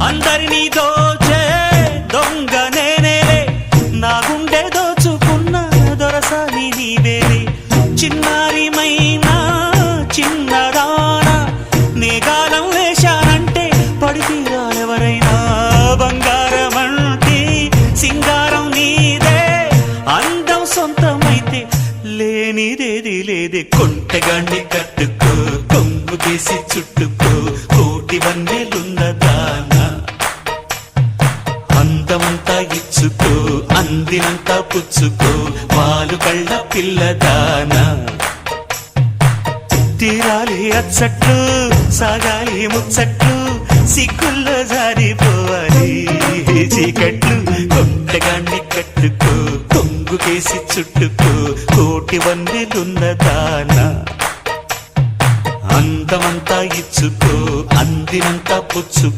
అందరినీ దోచే దొంగ నేనేలే. నా గుండె దోచుకున్న దొరసాని నీవేలే. చిన్నారిమైనా చిన్నదానా నేగాలం వేశానంటే పడితీరాలెవరైనా బంగారం అంటే సింగారం నీదే. అందం సొంతమైతే లేనిదేది లేదే. కొంటగాన్ని కట్టుకో కొంగు తీసి చుట్టుకో కోటి వందెలున్నదానా అందమంతా ఇచ్చుకో అందినంతా పుచ్చుకో పాలు కళ్ళ పిల్లదాన. తీరాలి అచ్చట్లు సాగాలి ముచ్చట్లు సిగ్గుల్లో జారిపోవాలి. చీకట్లు కొంటగాండి కట్టుకో కొంగు కేసి చుట్టుకో కోటి వందెలున్నదానా అందమంతా ఇచ్చుకో అందినంతా పుచ్చుకో